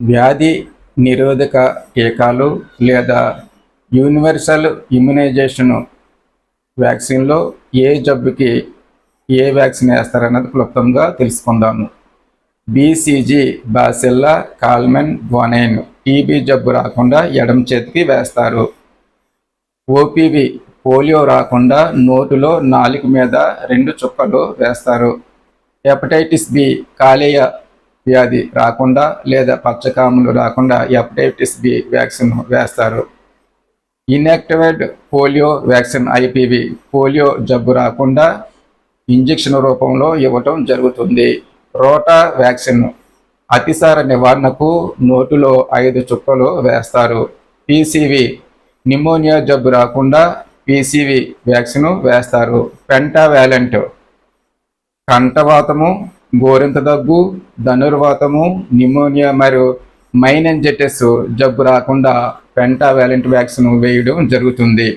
వ్యాధి నిరోధక టీకాలు లేదా యూనివర్సల్ ఇమ్యునైజేషన్ వ్యాక్సిన్లో ఏ జబ్బుకి ఏ వ్యాక్సిన్ వేస్తారన్నది క్లుప్తంగా తెలుసుకుందాము. బీసీజీ బాసెల్లా కాల్మెన్ గోనైన్ టీబీ జబ్బు రాకుండా ఎడమ చేతికి వేస్తారు. ఓపీవి పోలియో రాకుండా నోటులో నాలుగు మీద రెండు చుక్కలు వేస్తారు. హెపటైటిస్ బి కాలేయ వ్యాధి రాకుండా లేదా పచ్చకాములు రాకుండా హెపటైటిస్ బి వ్యాక్సిన్ వేస్తారు. Inactivate polio vaccine IPV polio జబ్బు రాకుండా ఇంజెక్షన్ రూపంలో ఇవ్వటం జరుగుతుంది. రోటా వ్యాక్సిన్ అతిసార నివారణకు నోటులో ఐదు చుక్కలు వేస్తారు. పీసీవి నిమోనియా జబ్బు రాకుండా పీసీవి వ్యాక్సిన్ వేస్తారు. పెంటావాలెంట్ కంఠవాతము గోరింత దగ్గు ధనుర్వాతము నిమోనియా మరియు మైనెంజెటిస్ జబ్బు రాకుండా పెంటావాలెంట్ వ్యాక్సిన్ వేయడం జరుగుతుంది.